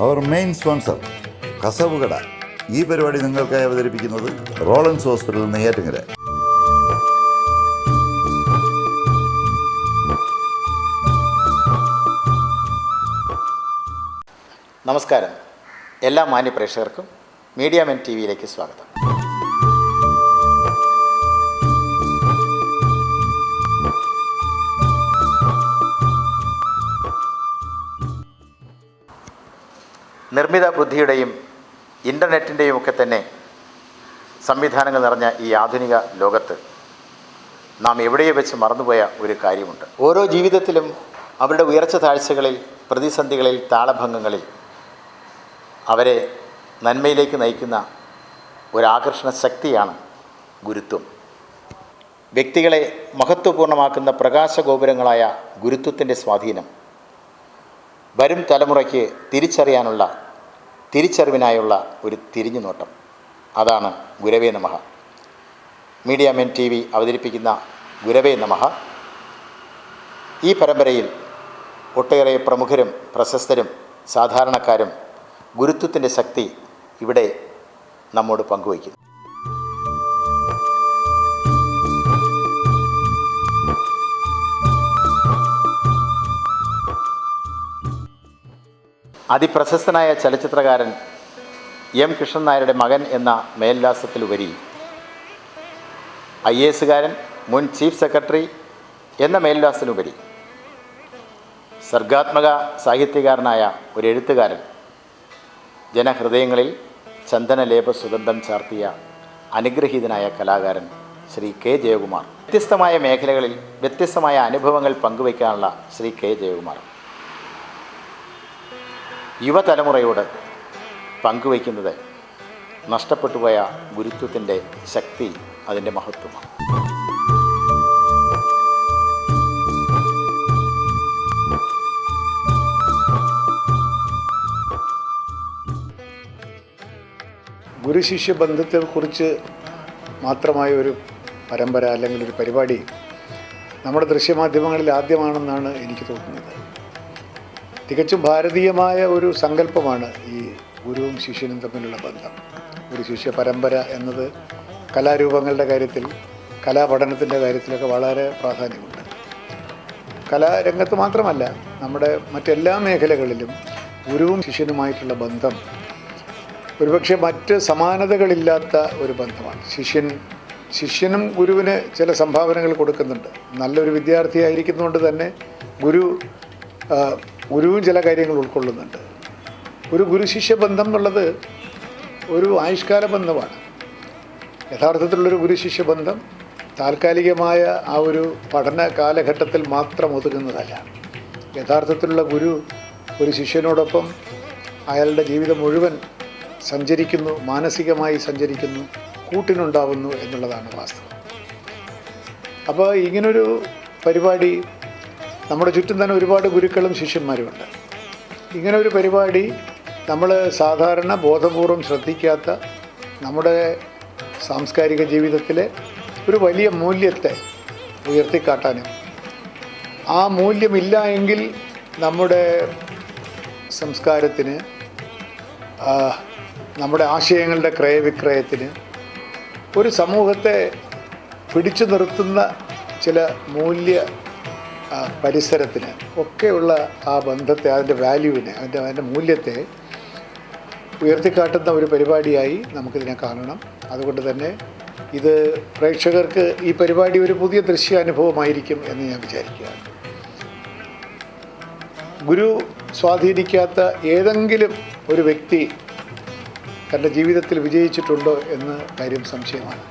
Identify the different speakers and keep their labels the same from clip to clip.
Speaker 1: അവർ main sponsor Kasavukada. ഈ പരിപാടി നിങ്ങൾക്കായി അവതരിപ്പിക്കുന്നത് റോളൻസ് ഹോസ്പിറ്റൽ നെയ്യാറ്റിങ്ങര
Speaker 2: നമസ്കാരം. എല്ലാ മാന്യ പ്രേക്ഷകർക്കും മീഡിയ മെൻ ടി വിയിലേക്ക് സ്വാഗതം. നിർമ്മിത ബുദ്ധിയുടെയും ഇന്റർനെറ്റിന്റെയും ഒക്കെ തന്നെ സംവിധാനങ്ങൾ നിറഞ്ഞ ഈ ആധുനിക ലോകത്ത് നാം എവിടെയെ വെച്ച് മറന്നുപോയ ഒരു കാര്യമുണ്ട്. ഓരോ ജീവിതത്തിലും അവരുടെ ഉയർച്ച താഴ്ചകളിൽ പ്രതിസന്ധികളിൽ താളഭംഗങ്ങളിൽ അവരെ നന്മയിലേക്ക് നയിക്കുന്ന ഒരാകർഷണ ശക്തിയാണ് ഗുരുത്വം. വ്യക്തികളെ മഹത്വപൂർണമാക്കുന്ന പ്രകാശഗോപുരങ്ങളായ ഗുരുത്വത്തിന്റെ സ്വാധീനം വരും തലമുറയ്ക്ക് തിരിച്ചറിയാനുള്ള തിരിച്ചറിവിനായുള്ള ഒരു തിരിഞ്ഞുനോട്ടം. അതാണ് Gurave Namaha media men T V അവതരിപ്പിക്കുന്ന ഗുരവേ നമഹ ഈ പരമ്പരയിൽ ഒട്ടേറെ പ്രമുഖരും പ്രശസ്തരും സാധാരണക്കാരും ഗുരുത്വത്തിന്റെ ശക്തി ഇവിടെ നമ്മോട് പങ്കുവയ്ക്കുന്നു. അതിപ്രശസ്തനായ ചലച്ചിത്രകാരൻ എം കൃഷ്ണൻ നായരുടെ മകൻ എന്ന മേൽവിലാസത്തിലുപരി ഐ എസുകാരൻ മുൻ ചീഫ് സെക്രട്ടറി എന്ന മേൽവിലാസത്തിനുപരി സർഗാത്മക സാഹിത്യകാരനായ ഒരു എഴുത്തുകാരൻ ജനഹൃദയങ്ങളിൽ ചന്ദനലേപ സുഗന്ധം ചാർത്തിയ അനുഗ്രഹീതനായ കലാകാരൻ ശ്രീ കെ ജയകുമാർ. വ്യത്യസ്തമായ മേഖലകളിൽ വ്യത്യസ്തമായ അനുഭവങ്ങൾ പങ്കുവയ്ക്കാനുള്ള ശ്രീ കെ ജയകുമാർ. യുവതലമുറയോട് പങ്കുവയ്ക്കുന്നത് നഷ്ടപ്പെട്ടുപോയ ഗുരുത്വത്തിന്റെ ശക്തി അതിന്റെ മഹത്വമാണ്.
Speaker 3: ഗുരുശിഷ്യ ബന്ധത്തെക്കുറിച്ച് മാത്രമായ ഒരു പരമ്പര അല്ലെങ്കിൽ ഒരു പരിപാടി നമ്മുടെ ദൃശ്യമാധ്യമങ്ങളിൽ ആദ്യമാണെന്നാണ് എനിക്ക് തോന്നുന്നത്. തികച്ചും ഭാരതീയമായ ഒരു സങ്കല്പമാണ് ഈ ഗുരുവും ശിഷ്യനും തമ്മിലുള്ള ബന്ധം. ഒരു ശിഷ്യ പരമ്പര എന്നത് കലാരൂപങ്ങളുടെ കാര്യത്തിൽ കലാപഠനത്തിന്റെ കാര്യത്തിലൊക്കെ വളരെ പ്രാധാന്യമുണ്ട്. കലാരംഗത്ത് മാത്രമല്ല നമ്മുടെ മറ്റെല്ലാ മേഖലകളിലും ഗുരുവും ശിഷ്യനുമായിട്ടുള്ള ബന്ധം ഒരുപക്ഷെ മറ്റ് സമാനതകളില്ലാത്ത ഒരു ബന്ധമാണ്. ശിഷ്യൻ ശിഷ്യനും ഗുരുവിന് ചില സംഭാവനകൾ കൊടുക്കുന്നുണ്ട്. നല്ലൊരു വിദ്യാർത്ഥിയായിരിക്കുന്നതുകൊണ്ട് തന്നെ ഗുരു ഗുരുവും ചില കാര്യങ്ങൾ ഉൾക്കൊള്ളുന്നുണ്ട്. ഒരു ഗുരുശിഷ്യ ബന്ധം എന്നുള്ളത് ഒരു ആയുഷ്കാല ബന്ധമാണ്. യഥാർത്ഥത്തിലുള്ളൊരു ഗുരു ശിഷ്യ ബന്ധം താൽക്കാലികമായ ആ ഒരു പഠന കാലഘട്ടത്തിൽ മാത്രം ഒതുങ്ങുന്നതല്ല. യഥാർത്ഥത്തിലുള്ള ഗുരു ഒരു ശിഷ്യനോടൊപ്പം അയാളുടെ ജീവിതം മുഴുവൻ സഞ്ചരിക്കുന്നു മാനസികമായി സഞ്ചരിക്കുന്നു കൂട്ടിനുണ്ടാവുന്നു എന്നുള്ളതാണ് വാസ്തവം. അപ്പോൾ ഇങ്ങനൊരു പരിപാടി നമ്മുടെ ചുറ്റും തന്നെ ഒരുപാട് ഗുരുക്കളും ശിഷ്യന്മാരുമുണ്ട്. ഇങ്ങനെ ഒരു പരിപാടി നമ്മൾ സാധാരണ ബോധപൂർവം ശ്രദ്ധിക്കാത്ത നമ്മുടെ സാംസ്കാരിക ജീവിതത്തിലെ ഒരു വലിയ മൂല്യത്തെ ഉയർത്തിക്കാട്ടാനും ആ മൂല്യമില്ല എങ്കിൽ നമ്മുടെ സംസ്കാരത്തിന് നമ്മുടെ ആശയങ്ങളുടെ ക്രയവിക്രയത്തിന് ഒരു സമൂഹത്തെ പിടിച്ചു നിർത്തുന്ന ചില മൂല്യ പരിസരത്തിന് ഒക്കെയുള്ള ആ ബന്ധത്തെ അതിന്റെ വാല്യൂവിനെ അതിന്റെ അതിന്റെ മൂല്യത്തെ ഉയർത്തിക്കാട്ടുന്ന ഒരു പരിപാടിയായി നമുക്കിതിനെ കാണണം. അതുകൊണ്ട് തന്നെ ഇത് പ്രേക്ഷകർക്ക് ഈ പരിപാടി ഒരു പുതിയ ദൃശ്യാനുഭവമായിരിക്കും എന്ന് ഞാൻ വിചാരിക്കുകയാണ്. ഗുരു സ്വാധീനിക്കാത്ത ഏതെങ്കിലും ഒരു വ്യക്തി തന്റെ ജീവിതത്തിൽ വിജയിച്ചിട്ടുണ്ടോ എന്ന് കാര്യം സംശയമാണ്.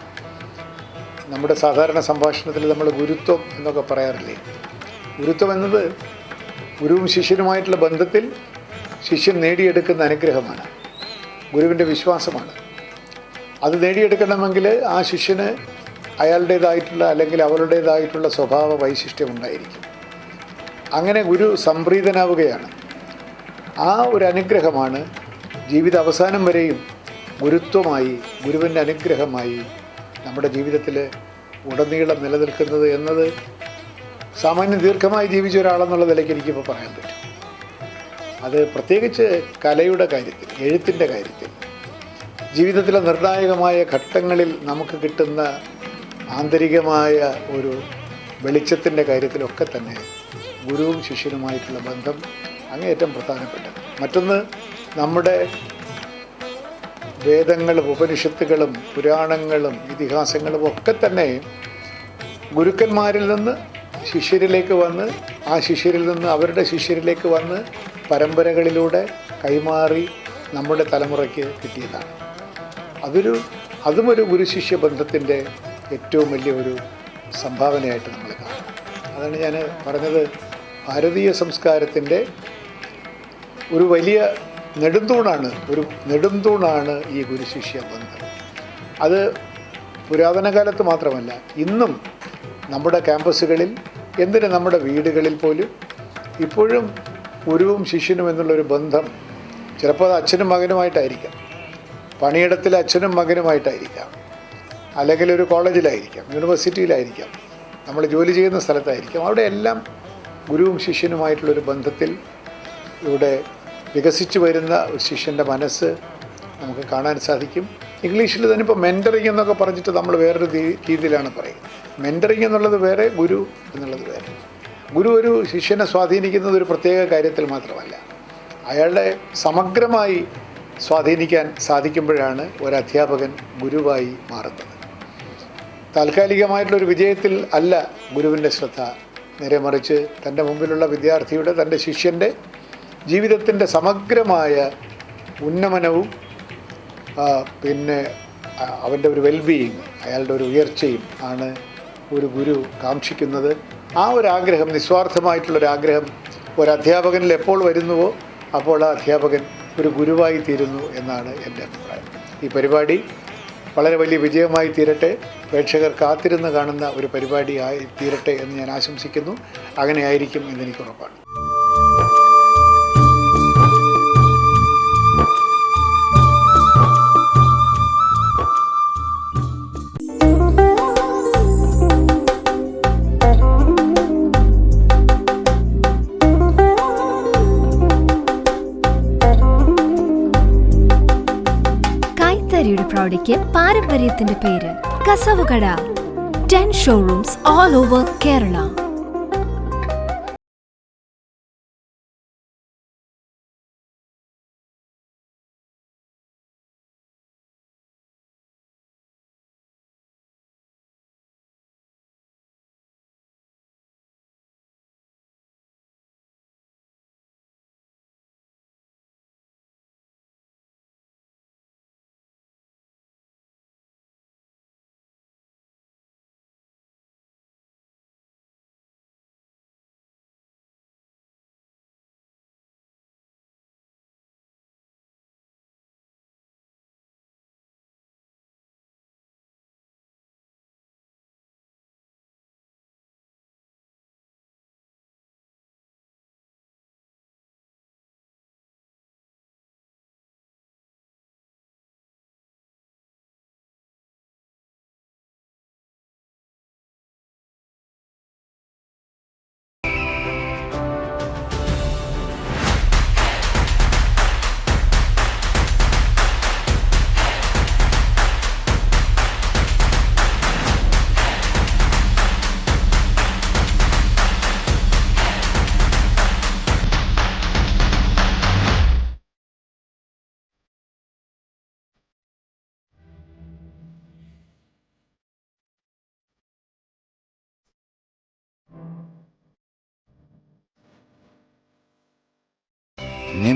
Speaker 3: നമ്മുടെ സാധാരണ സംഭാഷണത്തിൽ നമ്മൾ ഗുരുത്വം എന്നൊക്കെ പറയാറില്ലേ? ഗുരുത്വം എന്നത് ഗുരുവും ശിഷ്യനുമായിട്ടുള്ള ബന്ധത്തിൽ ശിഷ്യൻ നേടിയെടുക്കുന്ന അനുഗ്രഹമാണ്. ഗുരുവിന്റെ വിശ്വാസമാണ്. അത് നേടിയെടുക്കണമെങ്കിൽ ആ ശിഷ്യന് അയാളുടേതായിട്ടുള്ള അല്ലെങ്കിൽ അവളുടേതായിട്ടുള്ള സ്വഭാവ വൈശിഷ്ട്യം ഉണ്ടായിരിക്കും. അങ്ങനെ ഗുരു സംപ്രീതനാവുകയാണ്. ആ ഒരു അനുഗ്രഹമാണ് ജീവിത അവസാനം വരെയും ഗുരുത്വമായി ഗുരുവിന്റെ അനുഗ്രഹമായി നമ്മുടെ ജീവിതത്തിൽ ഉടനീളം നിലനിൽക്കുന്നത് എന്നത് സാമാന്യം ദീർഘമായി ജീവിച്ച ഒരാളെന്നുള്ള നിലയ്ക്ക് എനിക്കിപ്പോൾ പറയാൻ പറ്റും. അത് പ്രത്യേകിച്ച് കലയുടെ കാര്യത്തിൽ എഴുത്തിന്റെ കാര്യത്തിൽ ജീവിതത്തിലെ നിർണായകമായ ഘട്ടങ്ങളിൽ നമുക്ക് കിട്ടുന്ന ആന്തരികമായ ഒരു വെളിച്ചത്തിന്റെ കാര്യത്തിലൊക്കെ തന്നെ ഗുരുവും ശിഷ്യനുമായിട്ടുള്ള ബന്ധം അങ്ങേയറ്റം പ്രധാനപ്പെട്ടത്. മറ്റൊന്ന് നമ്മുടെ വേദങ്ങളും ഉപനിഷത്തുകളും പുരാണങ്ങളും ഇതിഹാസങ്ങളും ഒക്കെ തന്നെ ഗുരുക്കന്മാരിൽ നിന്ന് ശിഷ്യരിലേക്ക് വന്ന് ആ ശിഷ്യരിൽ നിന്ന് അവരുടെ ശിഷ്യരിലേക്ക് വന്ന് പരമ്പരകളിലൂടെ കൈമാറി നമ്മുടെ തലമുറയ്ക്ക് കിട്ടിയതാണ്. അതൊരു അതും ഒരു ഗുരുശിഷ്യ ബന്ധത്തിന്റെ ഏറ്റവും വലിയ ഒരു സംഭാവനയായിട്ട് നമ്മൾ കാണാം. അതാണ് ഞാൻ പറഞ്ഞത് ഭാരതീയ സംസ്കാരത്തിന്റെ ഒരു വലിയ നെടുന്തൂണാണ് ഒരു നെടുന്തൂണാണ് ഈ ഗുരുശിഷ്യ ബന്ധം. അത് പുരാതന കാലത്ത് മാത്രമല്ല ഇന്നും നമ്മുടെ ക്യാമ്പസുകളിൽ എന്തിന് നമ്മുടെ വീടുകളിൽ പോലും ഇപ്പോഴും ഗുരുവും ശിഷ്യനും എന്നുള്ളൊരു ബന്ധം ചിലപ്പോൾ അത് അച്ഛനും മകനുമായിട്ടായിരിക്കാം. പണിയിടത്തിൽ അച്ഛനും മകനുമായിട്ടായിരിക്കാം. അല്ലെങ്കിൽ ഒരു കോളേജിലായിരിക്കാം യൂണിവേഴ്സിറ്റിയിലായിരിക്കാം നമ്മൾ ജോലി ചെയ്യുന്ന സ്ഥലത്തായിരിക്കാം. അവിടെ എല്ലാം ഗുരുവും ശിഷ്യനുമായിട്ടുള്ളൊരു ബന്ധത്തിൽ ഇവിടെ വികസിച്ചു വരുന്ന ശിഷ്യന്റെ മനസ്സ് നമുക്ക് കാണാൻ സാധിക്കും. ഇംഗ്ലീഷിൽ തന്നെ ഇപ്പോൾ മെന്ററിങ് എന്നൊക്കെ പറഞ്ഞിട്ട് നമ്മൾ വേറൊരു രീതിയിലാണ് പറയുന്നത്. മെന്ററിങ് എന്നുള്ളത് വേറെ ഗുരു എന്നുള്ളത് വേറെ. ഗുരു ഒരു ശിഷ്യനെ സ്വാധീനിക്കുന്നത് ഒരു പ്രത്യേക കാര്യത്തിൽ മാത്രമല്ല. അയാളുടെ സമഗ്രമായി സ്വാധീനിക്കാൻ സാധിക്കുമ്പോഴാണ് ഒരു അധ്യാപകൻ ഗുരുവായി മാറുന്നത്. താൽക്കാലികമായിട്ടുള്ളൊരു വിജയത്തിൽ അല്ല ഗുരുവിന്റെ ശ്രദ്ധ നേരെ മറിച്ച് തന്റെ മുമ്പിലുള്ള വിദ്യാർത്ഥിയുടെ തന്റെ ശിഷ്യന്റെ ജീവിതത്തിന്റെ സമഗ്രമായ ഉന്നമനവും പിന്നെ അവന്റെ ഒരു വെൽബീയിങ് അയാളുടെ ഒരു ഉയർച്ചയും ആണ് ഒരു ഗുരു കാക്ഷിക്കുന്നത്. ആ ഒരു ആഗ്രഹം നിസ്വാർത്ഥമായിട്ടുള്ളൊരു ആഗ്രഹം ഒരു അധ്യാപകനിൽ എപ്പോൾ വരുന്നുവോ അപ്പോൾ ആ അധ്യാപകൻ ഒരു ഗുരുവായി തീരുന്നു എന്നാണ് എന്റെ അഭിപ്രായം. ഈ പരിപാടി വളരെ വലിയ വിജയമായി തീരട്ടെ. പ്രേക്ഷകർ കാത്തിരുന്ന് കാണുന്ന ഒരു പരിപാടിയായി തീരട്ടെ എന്ന് ഞാൻ ആശംസിക്കുന്നു. അങ്ങനെയായിരിക്കും എന്നെനിക്ക് ഉറപ്പാണ്.
Speaker 4: കൈത്തറിയുടെ പ്രൗഢിക്ക് പാരമ്പര്യത്തിന്റെ പേര് Kasavukada. Ten showrooms all over Kerala.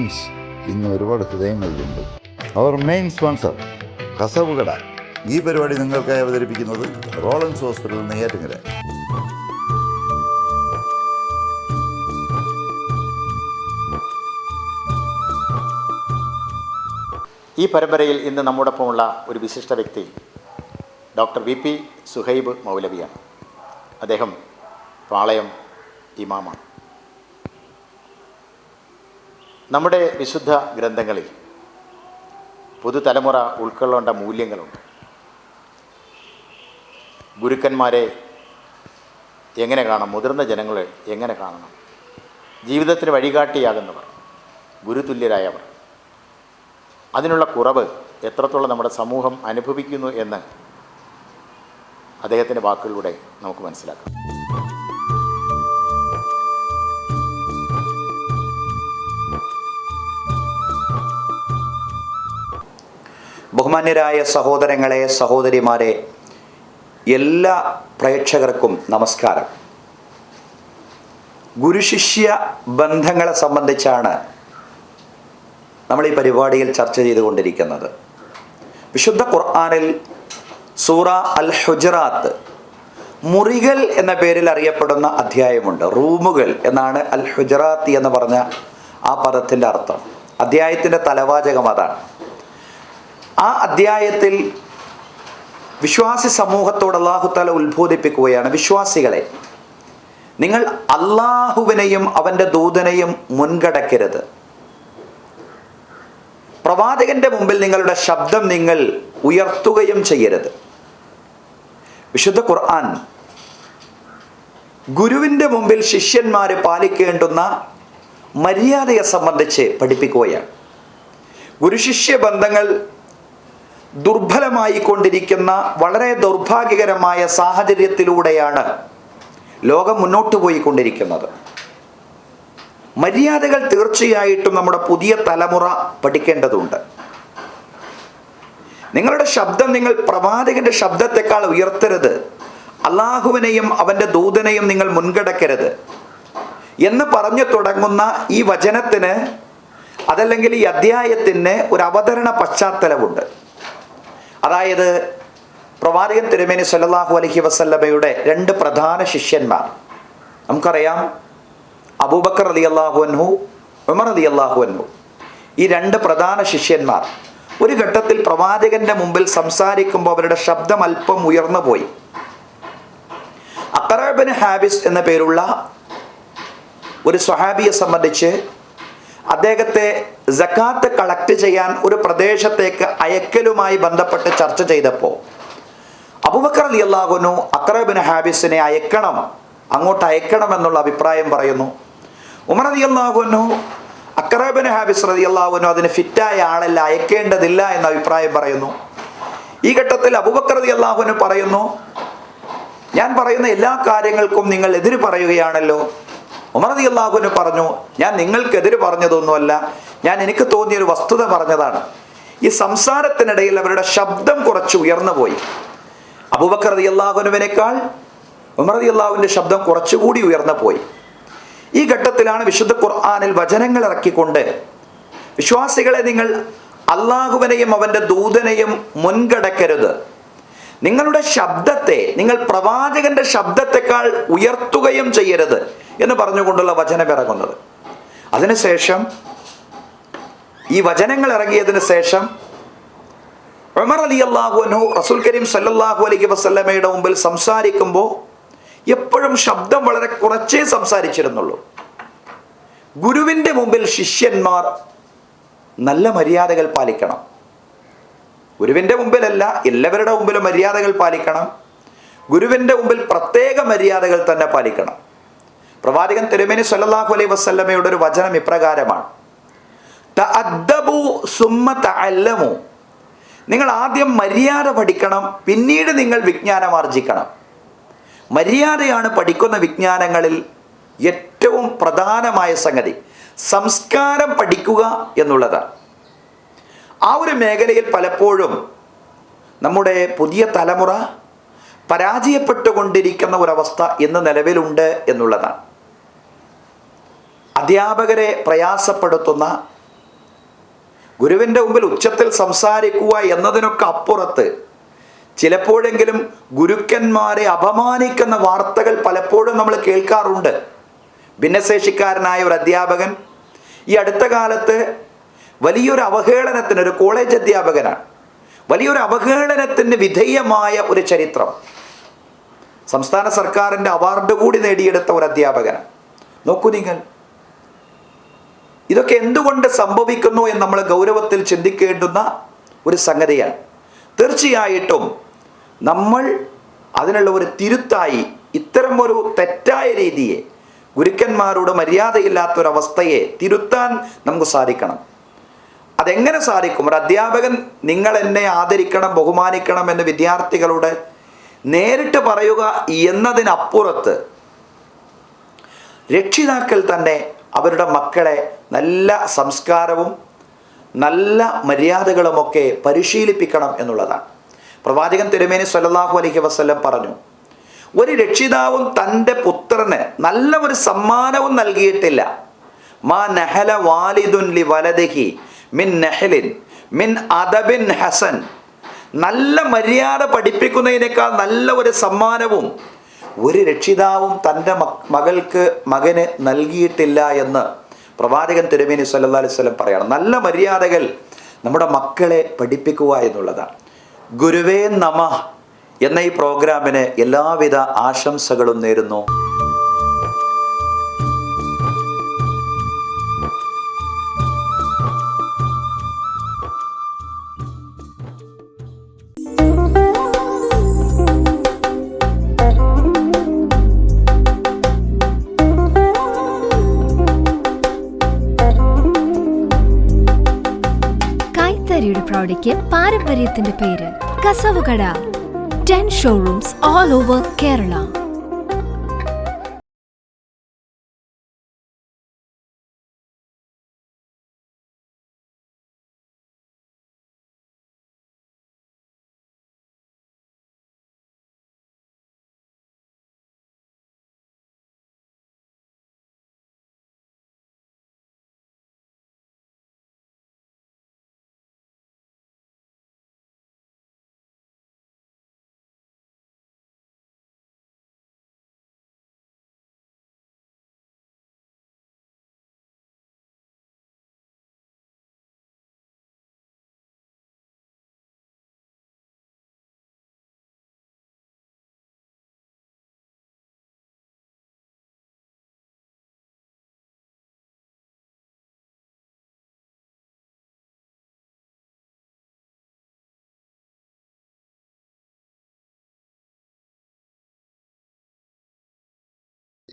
Speaker 1: NIMS ഇന്ന് ഒരുപാട് ഹൃദയങ്ങളിലുണ്ട്. അവർ മെയിൻ സ്പോൺസർ കസവുകട ഈ പരിപാടി നിങ്ങൾക്കായി അവതരിപ്പിക്കുന്നത് റോളൻസ് ഹോസ്പിറ്റൽ നെയ്യാറ്റിങ്ങര
Speaker 2: ഈ പരമ്പരയിൽ ഇന്ന് നമ്മോടൊപ്പമുള്ള ഒരു വിശിഷ്ട വ്യക്തി ഡോക്ടർ വി പി സുഹൈബ് മൗലവിയാണ്. അദ്ദേഹം പാളയം ഇമാമാണ്. നമ്മുടെ വിശുദ്ധ ഗ്രന്ഥങ്ങളിൽ പുതുതലമുറ ഉൾക്കൊള്ളേണ്ട മൂല്യങ്ങളുണ്ട്. ഗുരുക്കന്മാരെ എങ്ങനെ കാണാം? മുതിർന്ന ജനങ്ങളെ എങ്ങനെ കാണണം? ജീവിതത്തിന് വഴികാട്ടിയാകുന്നവർ ഗുരുതുല്യരായവർ അതിനുള്ള കുറവ് എത്രത്തോളം നമ്മുടെ സമൂഹം അനുഭവിക്കുന്നു എന്ന് അദ്ദേഹത്തിന്റെ വാക്കുകളിലൂടെ നമുക്ക് മനസ്സിലാക്കാം.
Speaker 5: ബഹുമാന്യരായ സഹോദരങ്ങളെ സഹോദരിമാരെ എല്ലാ പ്രേക്ഷകർക്കും നമസ്കാരം. ഗുരുശിഷ്യ ബന്ധങ്ങളെ സംബന്ധിച്ചാണ് നമ്മൾ ഈ പരിപാടിയിൽ ചർച്ച ചെയ്തുകൊണ്ടിരിക്കുന്നത്. വിശുദ്ധ ഖുർആാനിൽ സൂറ അൽ ഹുജറാത്ത് മുറികൾ എന്ന പേരിൽ അറിയപ്പെടുന്ന അധ്യായമുണ്ട്. റൂമുകൾ എന്നാണ് അൽ ഹുജറാത്ത് എന്ന് പറഞ്ഞ ആ പദത്തിന്റെ അർത്ഥം. അധ്യായത്തിന്റെ തലവാചകം അതാണ്. ആ അധ്യായത്തിൽ വിശ്വാസി സമൂഹത്തോട് അള്ളാഹുത്താല ഉത്ബോധിപ്പിക്കുകയാണ്. വിശ്വാസികളെ നിങ്ങൾ അള്ളാഹുവിനെയും അവന്റെ ദൂതനെയും മുൻകടക്കരുത്. പ്രവാചകന്റെ മുമ്പിൽ നിങ്ങളുടെ ശബ്ദം നിങ്ങൾ ഉയർത്തുകയും ചെയ്യരുത്. വിശുദ്ധ ഖുർആൻ ഗുരുവിന്റെ മുമ്പിൽ ശിഷ്യന്മാർ പാലിക്കേണ്ടുന്ന മര്യാദയെ സംബന്ധിച്ച് പഠിപ്പിക്കുകയാണ്. ഗുരുശിഷ്യ ബന്ധങ്ങൾ ദുർബലമായി കൊണ്ടിരിക്കുന്ന വളരെ ദൗർഭാഗ്യകരമായ സാഹചര്യത്തിലൂടെയാണ് ലോകം മുന്നോട്ട് പോയിക്കൊണ്ടിരിക്കുന്നത്. മര്യാദകൾ തീർച്ചയായിട്ടും നമ്മുടെ പുതിയ തലമുറ പഠിക്കേണ്ടതുണ്ട്. നിങ്ങളുടെ ശബ്ദം നിങ്ങൾ പ്രവാചകന്റെ ശബ്ദത്തെക്കാൾ ഉയർത്തരുത്. അള്ളാഹുവിനെയും അവന്റെ ദൂതനെയും നിങ്ങൾ മുൻകടക്കരുത്. എന്ന് പറഞ്ഞു തുടങ്ങുന്ന ഈ വചനത്തിന് അതല്ലെങ്കിൽ ഈ അധ്യായത്തിന് ഒരു അവതരണ പശ്ചാത്തലമുണ്ട്. അതായത് പ്രവാചകൻ തിരുമേനി സല്ലാഹു അലഹി വസല്ലമയുടെ രണ്ട് പ്രധാന ശിഷ്യന്മാർ. നമുക്കറിയാം അബൂബക്കർ അലി അള്ളാഹു ഉമർ അലി അള്ളാഹു ഈ രണ്ട് പ്രധാന ശിഷ്യന്മാർ ഒരു ഘട്ടത്തിൽ പ്രവാചകന്റെ മുമ്പിൽ സംസാരിക്കുമ്പോൾ അവരുടെ ശബ്ദം അല്പം ഉയർന്നു പോയി. അക്കറബിൻ ഹാബിസ് എന്ന പേരുള്ള ഒരു സ്വഹാബിയെ സംബന്ധിച്ച് അദ്ദേഹത്തെ ജക്കാത്ത് കളക്ട് ചെയ്യാൻ ഒരു പ്രദേശത്തേക്ക് അയക്കലുമായി ബന്ധപ്പെട്ട് ചർച്ച ചെയ്തപ്പോൾ അബുബക്കർ അലി അള്ളാഹുനു അക്രബിൻ ഹാബിസിനെ അയക്കണം അങ്ങോട്ട് അയക്കണം എന്നുള്ള അഭിപ്രായം പറയുന്നു. ഉമർ അലി അള്ളാഹുനു അക്രബിൻ ഹാബിസ് റതി അള്ളാഹുനു അതിന് ഫിറ്റായ ആളല്ല അയക്കേണ്ടതില്ല എന്ന അഭിപ്രായം പറയുന്നു. ഈ ഘട്ടത്തിൽ അബുബക്കർ അലി അള്ളാഹുനു പറയുന്നു ഞാൻ പറയുന്ന എല്ലാ കാര്യങ്ങൾക്കും നിങ്ങൾ എതിര് പറയുകയാണല്ലോ ഉമർ അലി അള്ളാഹുവിന് പറഞ്ഞു ഞാൻ നിങ്ങൾക്കെതിര് പറഞ്ഞതൊന്നുമല്ല ഞാൻ എനിക്ക് തോന്നിയൊരു വസ്തുത പറഞ്ഞതാണ്. ഈ സംസാരത്തിനിടയിൽ അവരുടെ ശബ്ദം കുറച്ച് ഉയർന്നു പോയി. അബൂബക്കർ അലി അള്ളാഹുനുവിനേക്കാൾ ഉമർ അലി അള്ളാഹുവിന്റെ ശബ്ദം കുറച്ചുകൂടി ഉയർന്നു പോയി. ഈ ഘട്ടത്തിലാണ് വിശുദ്ധ ഖുർആാനിൽ വചനങ്ങൾ ഇറക്കിക്കൊണ്ട് വിശ്വാസികളെ നിങ്ങൾ അള്ളാഹുവിനെയും അവന്റെ ദൂതനെയും മുൻകടക്കരുത്. നിങ്ങളുടെ ശബ്ദത്തെ നിങ്ങൾ പ്രവാചകന്റെ ശബ്ദത്തെക്കാൾ ഉയർത്തുകയും ചെയ്യരുത്. എന്ന് പറഞ്ഞുകൊണ്ടുള്ള വചനം ഇറങ്ങുന്നത് അതിനുശേഷം ഈ വചനങ്ങൾ ഇറങ്ങിയതിന് ശേഷം ഉമർ അലി അള്ളാഹുനു റസൂൽ കരീം സല്ലാഹു അലൈഹി വസ്ലമയുടെ മുമ്പിൽ സംസാരിക്കുമ്പോൾ എപ്പോഴും ശബ്ദം വളരെ കുറച്ചേ സംസാരിച്ചിരുന്നുള്ളൂ. ഗുരുവിന്റെ മുമ്പിൽ ശിഷ്യന്മാർ നല്ല മര്യാദകൾ പാലിക്കണം. ഗുരുവിന്റെ മുമ്പിലല്ല എല്ലാവരുടെ മുമ്പിലും മര്യാദകൾ പാലിക്കണം. ഗുരുവിന്റെ മുമ്പിൽ പ്രത്യേക മര്യാദകൾ തന്നെ പാലിക്കണം. പ്രവാചകൻ തിരുമേനി സല്ലാഹു അലൈ വസല്ലമയുടെ ഒരു വചനം ഇപ്രകാരമാണ്. നിങ്ങൾ ആദ്യം മര്യാദ പഠിക്കണം പിന്നീട് നിങ്ങൾ വിജ്ഞാനം ആർജിക്കണം. മര്യാദയാണ് പഠിക്കുന്ന വിജ്ഞാനങ്ങളിൽ ഏറ്റവും പ്രധാനമായ സംഗതി. സംസ്കാരം പഠിക്കുക എന്നുള്ളതാണ്. ആ ഒരു മേഖലയിൽ പലപ്പോഴും നമ്മുടെ പുതിയ തലമുറ പരാജയപ്പെട്ടുകൊണ്ടിരിക്കുന്ന ഒരവസ്ഥ ഇന്ന് നിലവിലുണ്ട് എന്നുള്ളതാണ്. അധ്യാപകരെ പ്രയാസപ്പെടുത്തുന്ന ഗുരുവിന്റെ മുമ്പിൽ ഉച്ചത്തിൽ സംസാരിക്കുക എന്നതിനൊക്കെ അപ്പുറത്ത് ചിലപ്പോഴെങ്കിലും ഗുരുക്കന്മാരെ അപമാനിക്കുന്ന വാർത്തകൾ പലപ്പോഴും നമ്മൾ കേൾക്കാറുണ്ട്. ഭിന്നശേഷിക്കാരനായ ഒരു അധ്യാപകൻ ഈ അടുത്ത കാലത്ത് വലിയൊരു അവഹേളനത്തിന് ഒരു കോളേജ് അധ്യാപകനാണ്. വലിയൊരു അവഹേളനത്തിന് വിധേയമായ ഒരു ചരിത്രം. സംസ്ഥാന സർക്കാരിന്റെ അവാർഡ് കൂടി നേടിയെടുത്ത ഒരു അധ്യാപകനാണ്. നോക്കൂ നിങ്ങൾ. ഇതൊക്കെ എന്തുകൊണ്ട് സംഭവിക്കുന്നു എന്ന് നമ്മൾ ഗൗരവത്തിൽ ചിന്തിക്കേണ്ടുന്ന ഒരു സംഗതിയാണ്. തീർച്ചയായിട്ടും നമ്മൾ അതിനുള്ള ഒരു തിരുത്തായി ഇത്തരം ഒരു തെറ്റായ രീതിയെ ഗുരുക്കന്മാരോട് മര്യാദയില്ലാത്തൊരവസ്ഥയെ തിരുത്താൻ നമുക്ക് സാധിക്കണം. അതെങ്ങനെ സാധിക്കും? ഒരു അധ്യാപകൻ നിങ്ങൾ എന്നെ ആദരിക്കണം ബഹുമാനിക്കണം എന്ന് വിദ്യാർത്ഥികളോട് നേരിട്ട് പറയുക എന്നതിനപ്പുറത്ത് രക്ഷിതാക്കൾ തന്നെ അവരുടെ മക്കളെ നല്ല സംസ്കാരവും നല്ല മര്യാദകളുമൊക്കെ പരിശീലിപ്പിക്കണം എന്നുള്ളതാണ്. പ്രവാചകൻ തിരുമേനി സല്ലാഹു അലഹി വസല്ലം പറഞ്ഞു ഒരു രക്ഷിതാവും തന്റെ പുത്രന് നല്ല ഒരു സമ്മാനവും നൽകിയിട്ടില്ല. മാ നഹല വാലിദുൻ ലി വലദഹി മിൻ നഹലിൻ മിൻ അദബിൻ ഹസൻ. നല്ല മര്യാദ പഠിപ്പിക്കുന്നതിനേക്കാൾ നല്ല ഒരു സമ്മാനവും ഒരു രക്ഷിതാവും തന്റെ മകൾക്ക് മകന് നൽകിയിട്ടില്ല എന്ന് പ്രവാചകൻ തിരുമേനി അലൈഹി വസല്ലം പറയണം. നല്ല മര്യാദകൾ നമ്മുടെ മക്കളെ പഠിപ്പിക്കുക എന്നുള്ളതാണ്. ഗുരുവേ നമ എന്ന ഈ പ്രോഗ്രാമിന് എല്ലാവിധ ആശംസകളും നേരുന്നു.
Speaker 4: പ്രൗഢിക്ക് പാരമ്പര്യത്തിന്റെ പേര് Kasavukada. Ten showrooms all over Kerala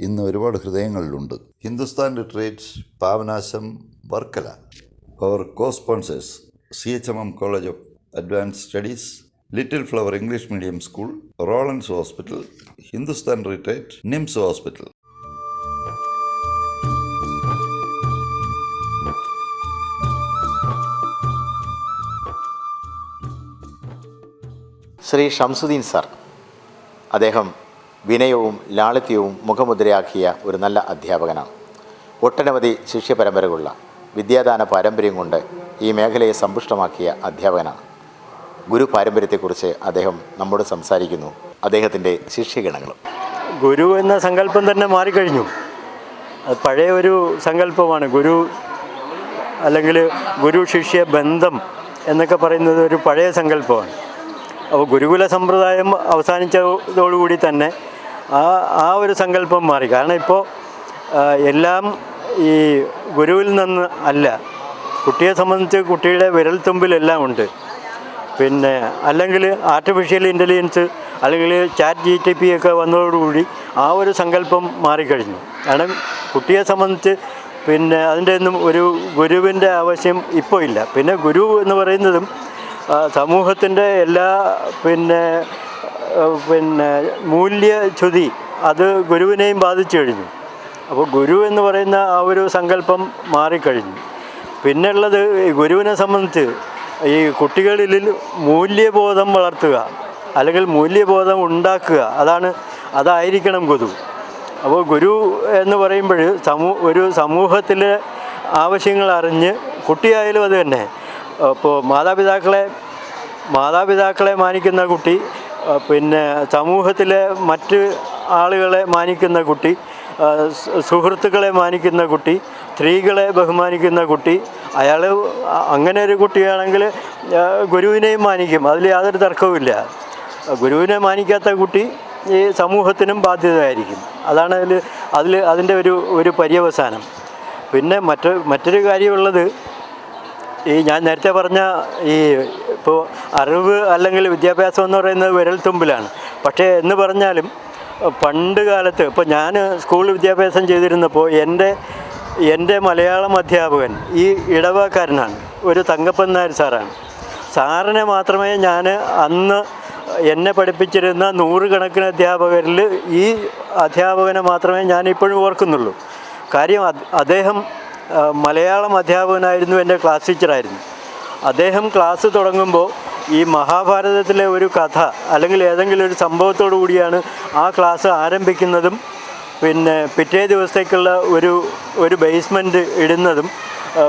Speaker 1: ഇന്ന് ഒരുപാട് ഹൃദയങ്ങളിലുണ്ട്. ഹിന്ദുസ്ഥാൻ ലിറ്ററേറ്റ് പാവനാശം വർക്കല. അവർ co sponsors C H M M college of advance studies little flower English medium school Rollins hospital Hindustan റിട്രേറ്റ് nymphs hospital
Speaker 2: Shri Shamsuddin sir അദ്ദേഹം വിനയവും ലാളിത്യവും മുഖമുദ്രയാക്കിയ ഒരു നല്ല അധ്യാപകനാണ്. ഒട്ടനവധി ശിഷ്യപരമ്പരകളുള്ള വിദ്യാദാന പാരമ്പര്യം കൊണ്ട് ഈ മേഖലയെ സമ്പുഷ്ടമാക്കിയ അധ്യാപകനാണ്. ഗുരു പാരമ്പര്യത്തെക്കുറിച്ച് അദ്ദേഹം നമ്മോട് സംസാരിക്കുന്നു. അദ്ദേഹത്തിന്റെ ശിഷ്യഗണങ്ങൾ
Speaker 6: ഗുരു എന്ന സങ്കല്പം തന്നെ മാറിക്കഴിഞ്ഞു. അത് പഴയ ഒരു സങ്കല്പമാണ്. ഗുരു അല്ലെങ്കിൽ ഗുരു ശിഷ്യ ബന്ധം എന്നൊക്കെ പറയുന്നത് ഒരു പഴയ സങ്കല്പമാണ്. അപ്പോൾ ഗുരുകുല സമ്പ്രദായം അവസാനിച്ചതോടുകൂടി തന്നെ ആ ആ ഒരു സങ്കല്പം മാറി. കാരണം ഇപ്പോൾ എല്ലാം ഈ ഗുരുവിൽ നിന്ന് അല്ല കുട്ടിയെ സംബന്ധിച്ച് കുട്ടിയുടെ വിരൽത്തുമ്പിലെല്ലാം ഉണ്ട്. പിന്നെ അല്ലെങ്കിൽ ആർട്ടിഫിഷ്യൽ ഇന്റലിജൻസ് അല്ലെങ്കിൽ ചാറ്റ് ജി ടി പി ഒക്കെ വന്നതോടുകൂടി ആ ഒരു സങ്കല്പം മാറിക്കഴിഞ്ഞു. കാരണം കുട്ടിയെ സംബന്ധിച്ച് പിന്നെ അതിന്റെ ഒന്നും ഒരു ഗുരുവിന്റെ ആവശ്യം ഇപ്പോൾ ഇല്ല. പിന്നെ ഗുരു എന്ന് പറയുന്നതും സമൂഹത്തിന്റെ എല്ലാ പിന്നെ പിന്നെ മൂല്യച്യുതി അത് ഗുരുവിനെയും ബാധിച്ചു കഴിഞ്ഞു. അപ്പോൾ ഗുരു എന്ന് പറയുന്ന ആ ഒരു സങ്കല്പം മാറിക്കഴിഞ്ഞു. പിന്നുള്ളത് ഗുരുവിനെ സംബന്ധിച്ച് ഈ കുട്ടികളിൽ മൂല്യബോധം വളർത്തുക അല്ലെങ്കിൽ മൂല്യബോധം ഉണ്ടാക്കുക അതാണ് അതായിരിക്കണം ഗുരു. അപ്പോൾ ഗുരു എന്ന് പറയുമ്പോൾ സമൂ ഒരു സമൂഹത്തിലെ ആവശ്യങ്ങൾ അറിഞ്ഞ് കുട്ടിയായാലും അത് തന്നെ. അപ്പോൾ മാതാപിതാക്കളെ മാതാപിതാക്കളെ മാനിക്കുന്ന കുട്ടി പിന്നെ സമൂഹത്തിലെ മറ്റ് ആളുകളെ മാനിക്കുന്ന കുട്ടി സുഹൃത്തുക്കളെ മാനിക്കുന്ന കുട്ടി സ്ത്രീകളെ ബഹുമാനിക്കുന്ന കുട്ടി അയാൾ അങ്ങനെ ഒരു കുട്ടിയാണെങ്കിൽ ഗുരുവിനെയും മാനിക്കും. അതിൽ യാതൊരു തർക്കവുമില്ല. ഗുരുവിനെ മാനിക്കാത്ത കുട്ടി ഈ സമൂഹത്തിനും ബാധ്യതയായിരിക്കും. അതാണ് അതിൽ അതിൽ അതിന്റെ ഒരു ഒരു പര്യവസാനം. പിന്നെ മറ്റൊരു മറ്റൊരു കാര്യമുള്ളത് ഈ ഞാൻ നേരത്തെ പറഞ്ഞ ഈ ഇപ്പോൾ അറിവ് അല്ലെങ്കിൽ വിദ്യാഭ്യാസം എന്ന് പറയുന്നത് വിരൽ തുമ്പിലാണ്. പക്ഷേ എന്ന് പറഞ്ഞാലും പണ്ട് കാലത്ത് ഇപ്പോൾ ഞാൻ സ്കൂൾ വിദ്യാഭ്യാസം ചെയ്തിരുന്നപ്പോൾ എന്റെ എന്റെ മലയാളം അധ്യാപകൻ ഈ ഇടവക്കാരനാണ് ഒരു തങ്കപ്പൻ നായർ സാറാണ്. സാറിനെ മാത്രമേ ഞാൻ അന്ന് എന്നെ പഠിപ്പിച്ചിരുന്ന നൂറുകണക്കിന് അധ്യാപകരിൽ ഈ അധ്യാപകനെ മാത്രമേ ഞാൻ ഇപ്പോഴും ഓർക്കുന്നുള്ളൂ. കാര്യം അദ്ദേഹം മലയാളം അധ്യാപകനായിരുന്നു എന്റെ ക്ലാസ് ടീച്ചറായിരുന്നു. അദ്ദേഹം ക്ലാസ് തുടങ്ങുമ്പോൾ ഈ മഹാഭാരതത്തിലെ ഒരു കഥ അല്ലെങ്കിൽ ഏതെങ്കിലും ഒരു സംഭവത്തോടു കൂടിയാണ് ആ ക്ലാസ് ആരംഭിക്കുന്നതും പിന്നെ പിറ്റേ ദിവസത്തേക്കുള്ള ഒരു ഒരു ബേസ്മെന്റ് ഇടുന്നതും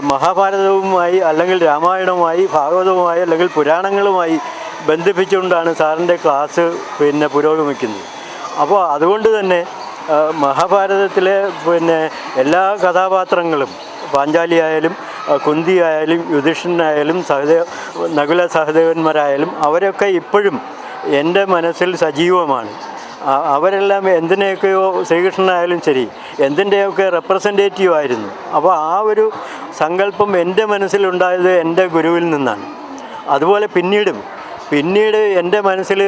Speaker 6: മഹാഭാരതവുമായി അല്ലെങ്കിൽ രാമായണവുമായി ഭാഗവതവുമായി അല്ലെങ്കിൽ പുരാണങ്ങളുമായി ബന്ധിപ്പിച്ചുകൊണ്ടാണ് സാറിന്റെ ക്ലാസ് പിന്നെ പുരോഗമിക്കുന്നത്. അപ്പോൾ അതുകൊണ്ട് തന്നെ മഹാഭാരതത്തിലെ പിന്നെ എല്ലാ കഥാപാത്രങ്ങളും പാഞ്ചാലി ആയാലും കുന്തി ആയാലും യുധിഷ്ഠനായാലും സഹദേവ നകുല സഹദേവന്മാരായാലും അവരൊക്കെ ഇപ്പോഴും എന്റെ മനസ്സിൽ സജീവമാണ്. അവരെല്ലാം എന്തിനെയൊക്കെയോ ശ്രീകൃഷ്ണനായാലും ശരി എന്തിന്റെയൊക്കെ റെപ്രസെന്റേറ്റീവ് ആയിരുന്നു. അപ്പോൾ ആ ഒരു സങ്കല്പം എന്റെ മനസ്സിലുണ്ടായത് എന്റെ ഗുരുവിൽ നിന്നാണ്. അതുപോലെ പിന്നീടും പിന്നീട് എന്റെ മനസ്സിൽ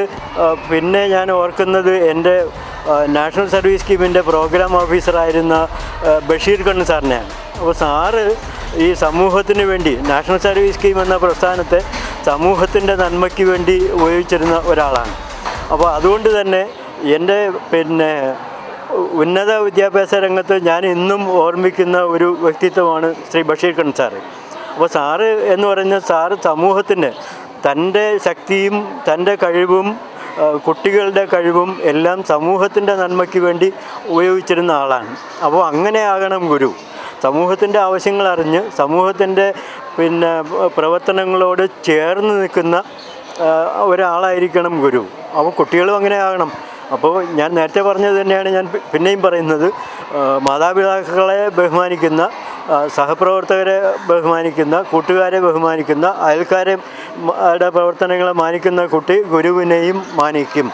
Speaker 6: പിന്നെ ഞാൻ ഓർക്കുന്നത് എന്റെ നാഷണൽ സർവീസ് സ്കീമിന്റെ പ്രോഗ്രാം ഓഫീസറായിരുന്ന ബഷീർ കണ്ണു സാറിനെയാണ്. അപ്പോൾ സാറ് ഈ സമൂഹത്തിന് വേണ്ടി നാഷണൽ സർവീസ് സ്കീം എന്ന പ്രസ്ഥാനത്തെ സമൂഹത്തിന്റെ നന്മയ്ക്ക് വേണ്ടി ഉപയോഗിച്ചിരുന്ന ഒരാളാണ്. അപ്പോൾ അതുകൊണ്ട് തന്നെ എന്റെ പിന്നെ ഉന്നത വിദ്യാഭ്യാസ രംഗത്ത് ഞാൻ ഇന്നും ഓർമ്മിക്കുന്ന ഒരു വ്യക്തിത്വമാണ് ശ്രീ ബഷീർ ഖാൻ സാറ്. അപ്പോൾ സാറ് എന്ന് പറഞ്ഞാൽ സാറ് സമൂഹത്തിന് തന്റെ ശക്തിയും തന്റെ കഴിവും കുട്ടികളുടെ കഴിവും എല്ലാം സമൂഹത്തിന്റെ നന്മയ്ക്ക് വേണ്ടി ഉപയോഗിച്ചിരുന്ന ആളാണ്. അപ്പോൾ അങ്ങനെ ആകണം ഗുരു. സമൂഹത്തിന്റെ ആവശ്യങ്ങൾ അറിഞ്ഞ് സമൂഹത്തിന്റെ പിന്നെ പ്രവർത്തനങ്ങളോട് ചേർന്ന് നിൽക്കുന്ന ഒരാളായിരിക്കണം ഗുരു. അപ്പോൾ കുട്ടികളും അങ്ങനെ ആകണം. അപ്പോൾ ഞാൻ നേരത്തെ പറഞ്ഞത് തന്നെയാണ് ഞാൻ പിന്നെയും പറയുന്നത്. മാതാപിതാക്കളെ ബഹുമാനിക്കുന്ന സഹപ്രവർത്തകരെ ബഹുമാനിക്കുന്ന കൂട്ടുകാരെ ബഹുമാനിക്കുന്ന അയൽക്കാരെ പ്രവർത്തനങ്ങളെ മാനിക്കുന്ന കുട്ടി ഗുരുവിനെയും മാനിക്കും.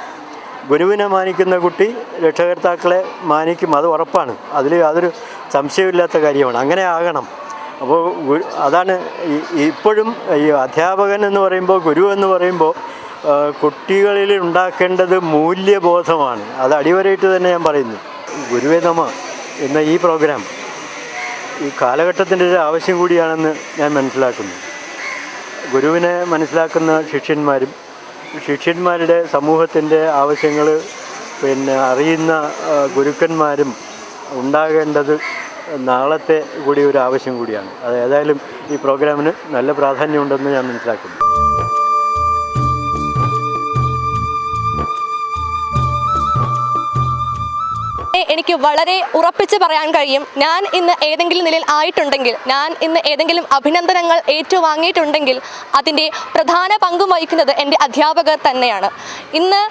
Speaker 6: ഗുരുവിനെ മാനിക്കുന്ന കുട്ടി രക്ഷകർത്താക്കളെ മാനിക്കും. അത് ഉറപ്പാണ്. അതിൽ യാതൊരു സംശയമില്ലാത്ത കാര്യമാണ്. അങ്ങനെ ആകണം. അപ്പോൾ അതാണ് ഇപ്പോഴും ഈ അധ്യാപകൻ എന്ന് പറയുമ്പോൾ ഗുരു എന്ന് പറയുമ്പോൾ കുട്ടികളിൽ ഉണ്ടാക്കേണ്ടത് മൂല്യബോധമാണ്. അത് അടിവരയിട്ട് തന്നെ ഞാൻ പറയുന്നു. ഗുരുവേ നമ എന്ന ഈ പ്രോഗ്രാം ഈ കാലഘട്ടത്തിന്റെ ഒരു ആവശ്യം കൂടിയാണെന്ന് ഞാൻ മനസ്സിലാക്കുന്നു. ഗുരുവിനെ മനസ്സിലാക്കുന്ന ശിഷ്യന്മാരും ശിഷ്യന്മാരുടെ സമൂഹത്തിന്റെ ആവശ്യങ്ങൾ പിന്നെ അറിയുന്ന ഗുരുക്കന്മാരും ഉണ്ടാകേണ്ടത് നാളത്തെ കൂടി ഒരു ആവശ്യം കൂടിയാണ്. അത് ഏതായാലും ഈ പ്രോഗ്രാമിന് നല്ല പ്രാധാന്യമുണ്ടെന്ന് ഞാൻ മനസ്സിലാക്കുന്നു.
Speaker 7: എനിക്ക് വളരെ ഉറപ്പിച്ച് പറയാൻ കഴിയും. ഞാൻ ഇന്ന് ഏതെങ്കിലും നിലയിൽ ആയിട്ടുണ്ടെങ്കിൽ ഞാൻ ഇന്ന് ഏതെങ്കിലും അഭിനന്ദനങ്ങൾ ഏറ്റുവാങ്ങിയിട്ടുണ്ടെങ്കിൽ അതിന്റെ പ്രധാന പങ്കും വഹിക്കുന്നത് എന്റെ അധ്യാപകർ തന്നെയാണ്. ഇന്ന്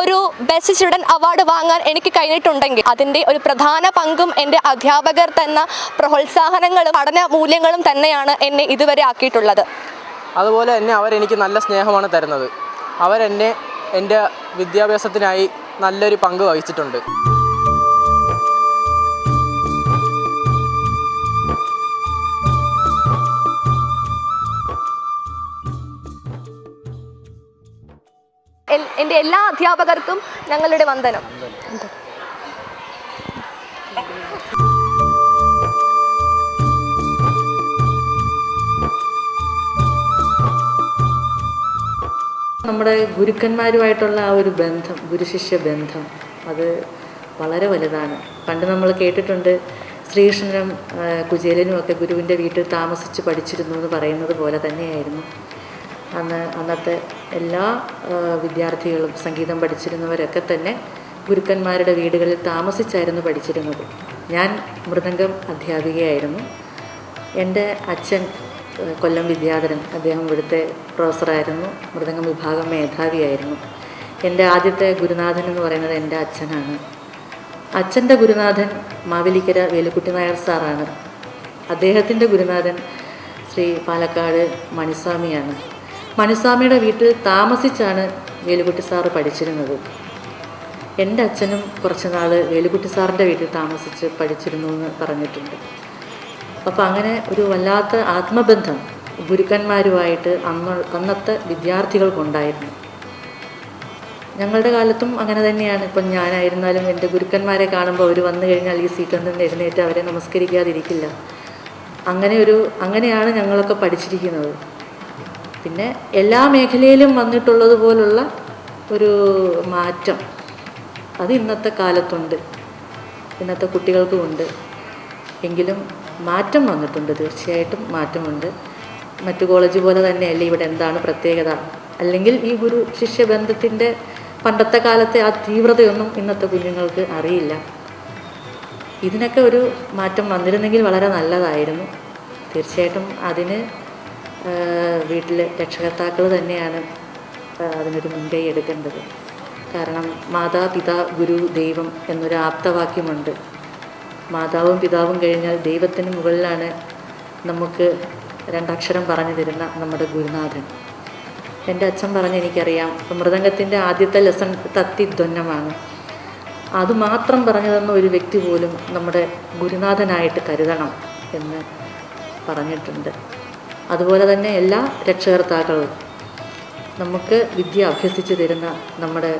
Speaker 7: ഒരു ബെസ്റ്റ് സ്റ്റുഡന്റ് അവാർഡ് വാങ്ങാൻ എനിക്ക് കഴിഞ്ഞിട്ടുണ്ടെങ്കിൽ അതിന്റെ ഒരു പ്രധാന പങ്കും എന്റെ അധ്യാപകർ തന്ന പ്രോത്സാഹനങ്ങളും പഠന മൂല്യങ്ങളും തന്നെയാണ് എന്നെ ഇതുവരെ ആക്കിയിട്ടുള്ളത്.
Speaker 8: അതുപോലെ തന്നെ അവരെനിക്ക് നല്ല സ്നേഹമാണ് തരുന്നത്. അവരെന്നെ എന്റെ വിദ്യാഭ്യാസത്തിനായി നല്ലൊരു പങ്ക് വഹിച്ചിട്ടുണ്ട്.
Speaker 7: എന്റെ എല്ലാ അധ്യാപകർക്കും ഞങ്ങളുടെ വന്ദനം.
Speaker 9: നമ്മുടെ ഗുരുക്കന്മാരുമായിട്ടുള്ള ആ ഒരു ബന്ധം ഗുരുശിഷ്യ ബന്ധം അത് വളരെ വലുതാണ്. പണ്ട് നമ്മൾ കേട്ടിട്ടുണ്ട് ശ്രീകൃഷ്ണനും കുചേലനും ഒക്കെ ഗുരുവിന്റെ വീട്ടിൽ താമസിച്ച് പഠിച്ചിരുന്നു എന്ന് പറയുന്നത് പോലെ തന്നെയായിരുന്നു. അന്ന് അന്നത്തെ എല്ലാ വിദ്യാർത്ഥികളും സംഗീതം പഠിച്ചിരുന്നവരൊക്കെ തന്നെ ഗുരുക്കന്മാരുടെ വീടുകളിൽ താമസിച്ചായിരുന്നു പഠിച്ചിരുന്നത്. ഞാൻ മൃദംഗം അധ്യാപികയായിരുന്നു. എന്റെ അച്ഛൻ കൊല്ലം വിദ്യാധരൻ അദ്ദേഹം ഇവിടുത്തെ പ്രൊഫസറായിരുന്നു. മൃദംഗം വിഭാഗം മേധാവിയായിരുന്നു. എന്റെ ആദ്യത്തെ ഗുരുനാഥൻ എന്ന് പറയുന്നത് എന്റെ അച്ഛനാണ്. അച്ഛന്റെ ഗുരുനാഥൻ മാവേലിക്കര വേലുക്കുട്ടി നായർ സാറാണ്. അദ്ദേഹത്തിന്റെ ഗുരുനാഥൻ ശ്രീ പാലക്കാട് മണിസ്വാമിയാണ്. മണിസ്വാമിയുടെ വീട്ടിൽ താമസിച്ചാണ് വേലുകുട്ടി സാറ് പഠിച്ചിരുന്നത്. എന്റെ അച്ഛനും കുറച്ച് നാൾ വേലുകുട്ടി സാറിന്റെ വീട്ടിൽ താമസിച്ച് പഠിച്ചിരുന്നു എന്ന് പറഞ്ഞിട്ടുണ്ട്. അപ്പോൾ അങ്ങനെ ഒരു വല്ലാത്ത ആത്മബന്ധം ഗുരുക്കന്മാരുമായിട്ട് അന്ന് അന്നത്തെ വിദ്യാർത്ഥികൾക്കുണ്ടായിരുന്നു. ഞങ്ങളുടെ കാലത്തും അങ്ങനെ തന്നെയാണ്. ഇപ്പം ഞാനായിരുന്നാലും എന്റെ ഗുരുക്കന്മാരെ കാണുമ്പോൾ അവർ വന്നു കഴിഞ്ഞാൽ ഈ സീറ്റിൽ നിന്ന് എഴുന്നേറ്റ് അവരെ നമസ്കരിക്കാതിരിക്കില്ല. അങ്ങനെ ഒരു അങ്ങനെയാണ് ഞങ്ങളൊക്കെ പഠിച്ചിരിക്കുന്നത്. പിന്നെ എല്ലാ മേഖലയിലും വന്നിട്ടുള്ളതുപോലുള്ള ഒരു മാറ്റം അത് ഇന്നത്തെ കാലത്തുണ്ട്. ഇന്നത്തെ കുട്ടികൾക്കുമുണ്ട് എങ്കിലും മാറ്റം വന്നിട്ടുണ്ട്. തീർച്ചയായിട്ടും മാറ്റമുണ്ട്. മറ്റു കോളേജ് പോലെ തന്നെയല്ലേ ഇവിടെ എന്താണ് പ്രത്യേകത? അല്ലെങ്കിൽ ഈ ഗുരു ശിഷ്യ ബന്ധത്തിന്റെ പണ്ടത്തെ കാലത്തെ ആ തീവ്രതയൊന്നും ഇന്നത്തെ കുഞ്ഞുങ്ങൾക്ക് അറിയില്ല. ഇതിനൊക്കെ ഒരു മാറ്റം വന്നിരുന്നെങ്കിൽ വളരെ നല്ലതായിരുന്നു. തീർച്ചയായിട്ടും അതിന് വീട്ടിൽ രക്ഷകർത്താക്കൾ തന്നെയാണ് അതിനൊരു മുൻകൈ എടുക്കേണ്ടത്. കാരണം മാതാപിതാ ഗുരു ദൈവം എന്നൊരു ആപ്തവാക്യമുണ്ട്. മാതാവും പിതാവും കഴിഞ്ഞാൽ ദൈവത്തിന് മുകളിലാണ് നമുക്ക് രണ്ടക്ഷരം പറഞ്ഞു തരുന്ന നമ്മുടെ ഗുരുനാഥൻ. എന്റെ അച്ഛൻ പറഞ്ഞ് എനിക്കറിയാം മൃദംഗത്തിന്റെ ആദ്യത്തെ ലെസൺ തത്തിധ്വന്നമാണ് അതുമാത്രം പറഞ്ഞു തന്ന ഒരു വ്യക്തി പോലും നമ്മുടെ ഗുരുനാഥനായിട്ട് കരുതണം എന്ന് പറഞ്ഞിട്ടുണ്ട്. അതുപോലെ തന്നെ എല്ലാ രക്ഷകർത്താക്കളും നമുക്ക് വിദ്യ അഭ്യസിച്ചു തരുന്ന നമ്മുടെ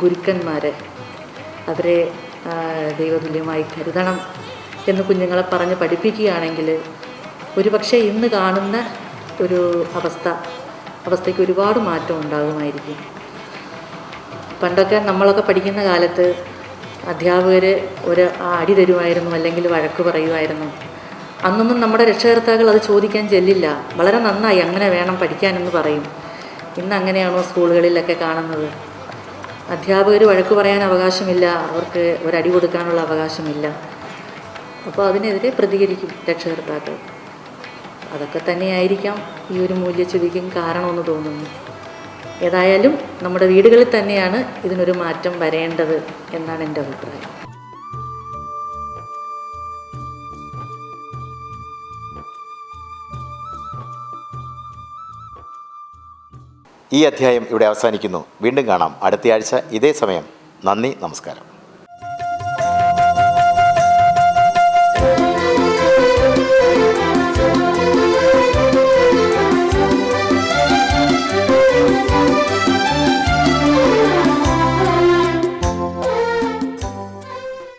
Speaker 9: ഗുരുക്കന്മാരെ അവരെ ദൈവതുല്യമായി കരുതണം എന്ന് കുഞ്ഞുങ്ങളെ പറഞ്ഞ് പഠിപ്പിക്കുകയാണെങ്കിൽ ഒരുപക്ഷെ ഇന്ന് കാണുന്ന ഒരു അവസ്ഥ അവസ്ഥയ്ക്ക് ഒരുപാട് മാറ്റം ഉണ്ടാകുമായിരിക്കും. പണ്ടൊക്കെ നമ്മളൊക്കെ പഠിക്കുന്ന കാലത്ത് അധ്യാപകർ ഒരു അടി തരുമായിരുന്നു അല്ലെങ്കിൽ വഴക്ക് പറയുമായിരുന്നു. അന്നൊന്നും നമ്മുടെ രക്ഷകർത്താക്കൾ അത് ചോദിക്കാൻ ചെല്ലില്ല. വളരെ നന്നായി അങ്ങനെ വേണം പഠിക്കാനെന്ന് പറയും. ഇന്ന് അങ്ങനെയാണോ സ്കൂളുകളിലൊക്കെ കാണുന്നത്? അധ്യാപകർ വഴക്ക് പറയാൻ അവകാശമില്ല. അവർക്ക് ഒരടി കൊടുക്കാനുള്ള അവകാശമില്ല. അപ്പോൾ അതിനെതിരെ പ്രതികരിക്കും രക്ഷകർത്താക്കൾ. അതൊക്കെ തന്നെയായിരിക്കാം ഈ ഒരു മൂല്യച്യുതിക്കും കാരണമെന്ന് തോന്നുന്നു. ഏതായാലും നമ്മുടെ വീടുകളിൽ തന്നെയാണ് ഇതിനൊരു മാറ്റം വരേണ്ടത് എന്നാണ് എന്റെ അഭിപ്രായം.
Speaker 2: ഈ അധ്യായം ഇവിടെ അവസാനിക്കുന്നു. വീണ്ടും കാണാം. അടുത്തയാഴ്ച ഇതേ സമയം. നന്ദി നമസ്കാരം.